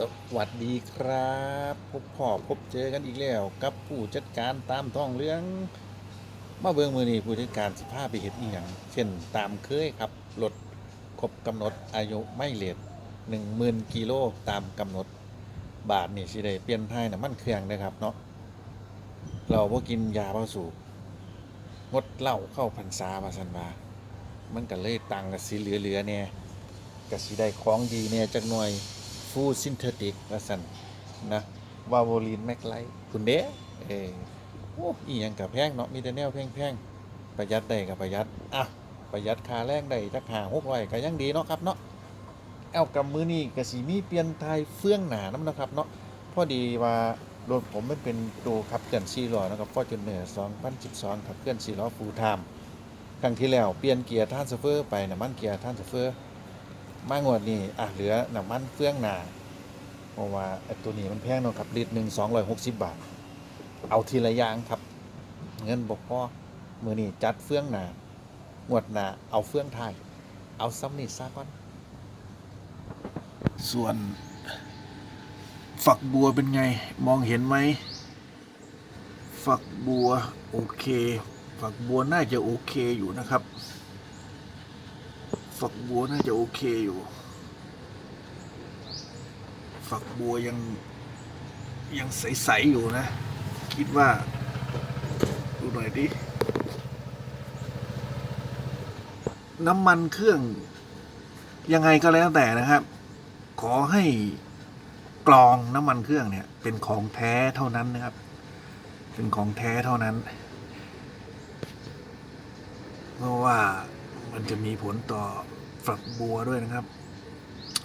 สวัสดีครับ พบพ่อพบเจอกันอีกแล้ว กับผู้จัดการตามท้องเรื่อง มาเบิ่งมือนี้ผู้จัดการสิพาไปเห็ดอีหยังเช่นตามเคยครับรถครบกำหนดอายุไม่เลทหนึ่งหมื่นกิโลตามกำหนดบาทนี่สิได้เปลี่ยนท้ายน้ำมันเครื่องนะครับเนาะเราบ่กินยาเบาสูบงดเหล้าเข้าพรรษาว่าสันว่ามันก็เลยตังกับสีเหลือๆเนี่ยก็สิได้ของดีเนี่ยจักหน่อย ฟูซินเทติกว่าซั่นนะวาโวลีนแมกไลคุณเด้เออโอ้อีหยังกับแพงเนาะมีแต่แนวแพงๆประหยัดได้กับประหยัดอะประหยัดค่าแรงได้จักหา600ก็ยังดีเนาะครับเนาะเอากับมือนี้ก็สิมีเปลี่ยนทายเฟื่องหนานํนะครับเนาะพอดีว่ารถผมมันเป็นตัวขับเคลื่อน4ล้อนะครับ Fortuner 2012ขับเคลื่อน4ล้อ full time ครั้งที่แล้วเปลี่ยนเกียร์ทรานสเฟอร์ไปน้ำมันเกียร์ทรานสเฟอร์ มางวดนี้อะเหลือน้ำมันเฟื่องหนาเพราะว่าไอ้ตัวนี้มันแพงเนาะครับลิตรหนึ่งสองร้อยหกสิบบาท เอาทีละอย่างครับ เงินบอกพ่อมือนี้จัดเฟื่องหนางวดหนาเอาเฟื่องไทยเอาซ้ำนี่ซะก่อน ส่วน ฝักบัวเป็นไงมองเห็นไหม ฝักบัว โอเค ฝักบัวน่าจะโอเคอยู่นะครับ ฝักบัวน่าจะโอเคอยู่ ฝักบัวยังยังใส ๆ อยู่นะ คิดว่า ดูหน่อยดิ น้ำมันเครื่อง ยังไงก็แล้วแต่นะครับ ขอให้กรองน้ำมันเครื่องเนี่ย เป็นของแท้เท่านั้นนะครับ เป็นของแท้เท่านั้น เพราะว่า มันจะมีผลต่อฝักบัวด้วยนะครับ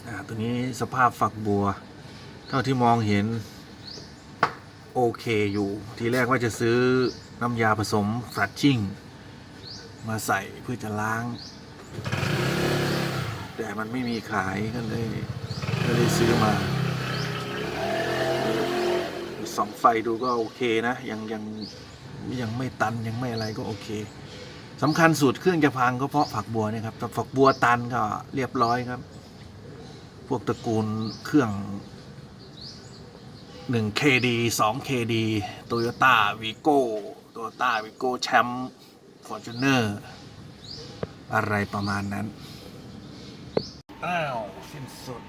อ่าตัวนี้สภาพฝักบัว เท่าที่มองเห็น โอเคอยู่ ทีแรกว่าจะซื้อน้ำยาผสมฝัดชิ่ง มาใส่เพื่อจะล้าง แต่มันไม่มีขายก็เลยก็เลยซื้อมาสองไฟดูก็โอเคนะ ยังยังยังไม่ตันยังไม่อะไรก็โอเค สำคัญสูตรเครื่องจะพังก็เพราะฝักบัวเนี่ยครับแต่ฝักบัวตันก็เรียบร้อยครับ พวกตระกูลเครื่อง 1 KD 2 KD Toyota Vigo Toyota Vigo แชมป์ Fortuner อะไรประมาณนั้น อ้าว สิ้นสุด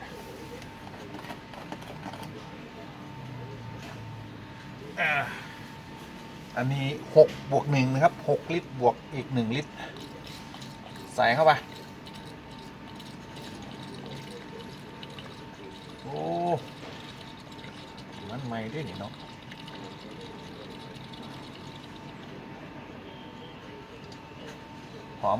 อ่า อันนี้หกบวกหนึ่งนะครับหกลิตรบวกอีกหนึ่งลิตร ใส่เข้าไป โอ้มันไม่ด้วยนี่เนาะหอม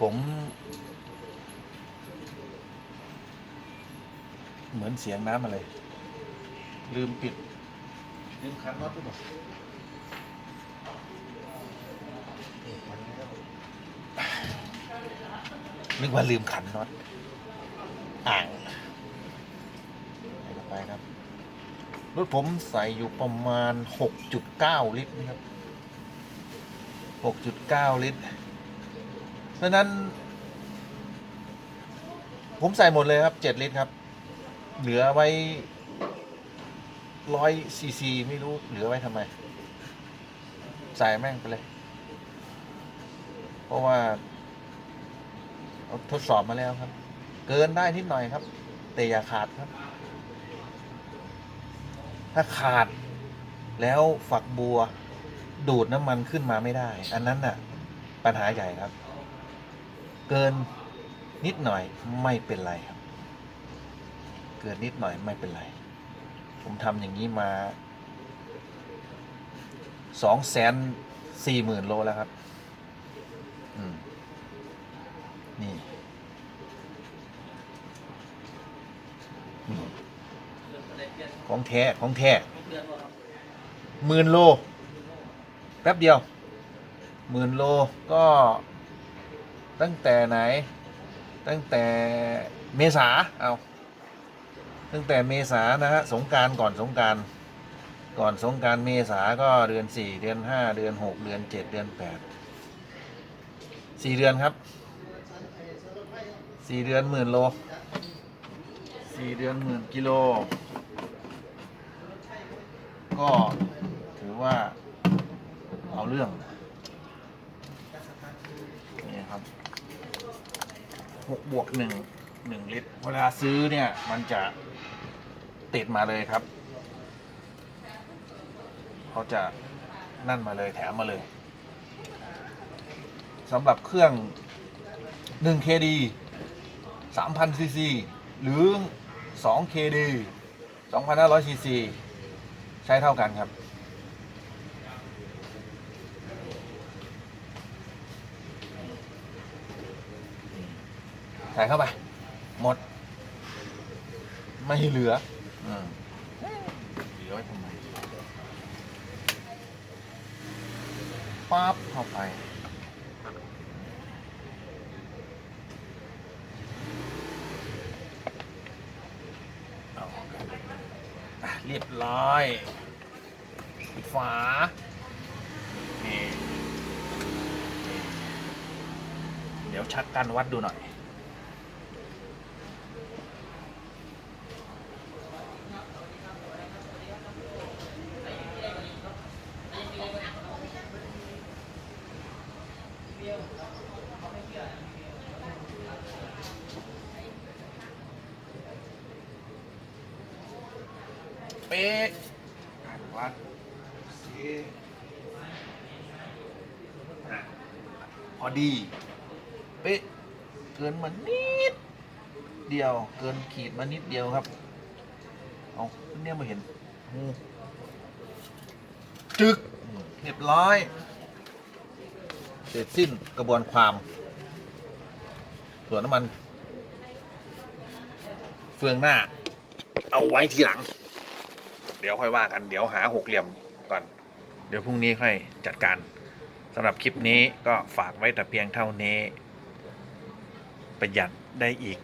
ผม เหมือนเสียงน้ำอะไร ลืมปิด ลืมคันน็อตหรือเปล่านึกว่าลืมขันน็อตอ่างไปครับ รถผมใส่อยู่ประมาณ 6.9 ลิตรนะครับ 6.9 ลิตร เพราะฉะนั้น ผมใส่หมดเลยครับ 7 ลิตรครับ เหลือไว้ร้อยซีซีไม่รู้เหลือไว้ทำไม ใส่แม่งไปเลย เพราะว่าเราทดสอบมาแล้วครับ เกินได้นิดหน่อยครับ แต่อย่าขาดครับ ถ้าขาดแล้วฝักบัว ดูดน้ำมันขึ้นมาไม่ได้ อันนั้นน่ะ ปัญหาใหญ่ครับ เกินนิดหน่อยไม่เป็นไรครับ เกินนิดหน่อยไม่เป็นไร ผมทำอย่างนี้มาสองแสนสี่หมื่นโลแล้วครับ อืม นี่นี่ ของแท้ ของแท้หมื่นโล แป๊บเดียวหมื่นโลก็ตั้งแต่ไหน ตั้งแต่เมษาเอา ตั้งแต่เมษานะฮะสงการก่อนสงการก่อนสงการเมษาก็เดือนสี่เดือนห้าเดือนหกเดือนเจ็ดเดือนแปดสี่เดือนครับสี่เดือนหมื่นโลสี่เดือนหมื่นกิโล ก็ถือว่าเอาเรื่องนี่ครับหกบวกหนึ่งหนึ่งลิตร เวลาซื้อเนี่ย มันจะ ติดมาเลยครับเขาจะนั่นมาเลยแถมมาเลยสำหรับเครื่อง 1 KD 3,000 cc หรือ 2 KD 2,500 cc ใช้เท่ากันครับ ใส่เข้าไป หมด ไม่เหลือ เหลือไว้ทำไมปั๊บเข้าไปเรียบร้อยปิดฝานี่เดี๋ยวชักกันวัดดูหน่อย เป๊ะวัดสิอะพอดี เป๊ะ เกินมานิด เดียว เกินขีดมานิดเดียวครับ เอาเนี่ยมาเห็น จึก เรียบร้อย ร็จสิ้นกระบวนความ ส่วนน้ำมัน เฟืองหน้า เอาไว้ทีหลัง เดี๋ยวค่อยว่ากัน เดี๋ยวหาหกเหลี่ยมก่อน เดี๋ยวพรุ่งนี้ค่อยจัดการสำหรับคลิปนี้ก็ฝากไว้แต่เพียงเท่านี้ ประหยัดได้อีก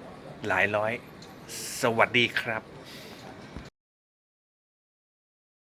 หลายร้อย สวัสดีครับ